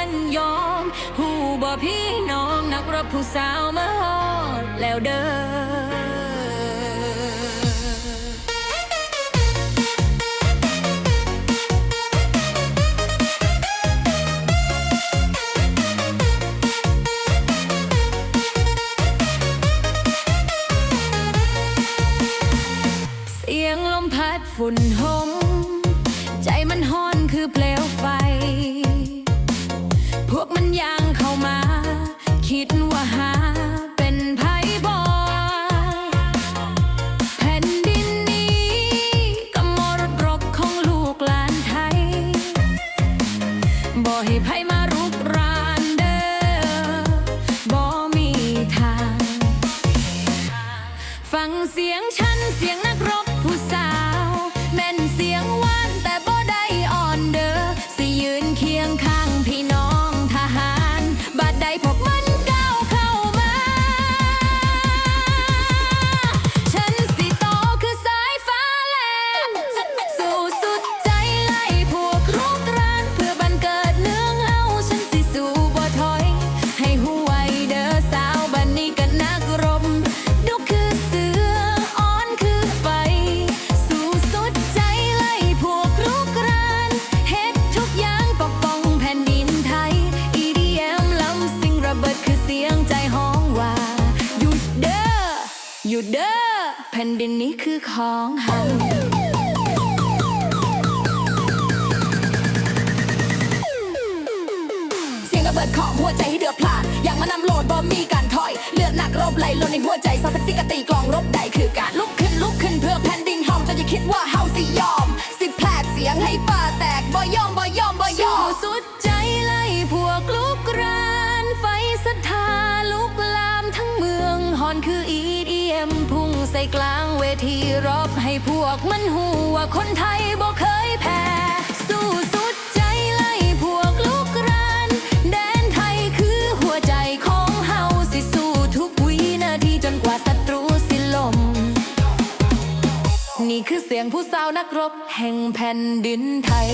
ันยอม หูบ่พี่น้องนักรบผู้สาวมาฮอดแล้วเด้อฝุ่นหอม คิด หยุดเด้อแผ่นดินนี้คือของเฮาเสียงระเบิดเคาะหัวใจให้เดือดพล่านอย่างมานำโหลดบ่มีการถอย เลือดหนักรบไหลลนในหัวใจซาสักสิกตีกลองรบใดคือการลุกขึ้นลุกขึ้นเพื่อแผ่นดินเฮาจะอย่าคิดว่าเฮาสิยอม สิแผลกเสียงให้ฟ้าแตกบ่ยอมบ่ยอมบ่ยอมสุดใจไล่พวกลูกรานไฟศรัทธาลุกลามทั้งเมืองฮอนคืออีด EDM พุ่งใส่กลางเวทีรบให้พวกมันหูว่าคนไทยบ่เคยแพ้ สู้สุดใจไล่พวกลูกราน แดนไทยคือหัวใจของเฮาสิสู้ทุกวินาทีจนกว่าศัตรูสิลม นี่คือเสียงผู้สาวนักรบ แห่งแผ่นดินไทย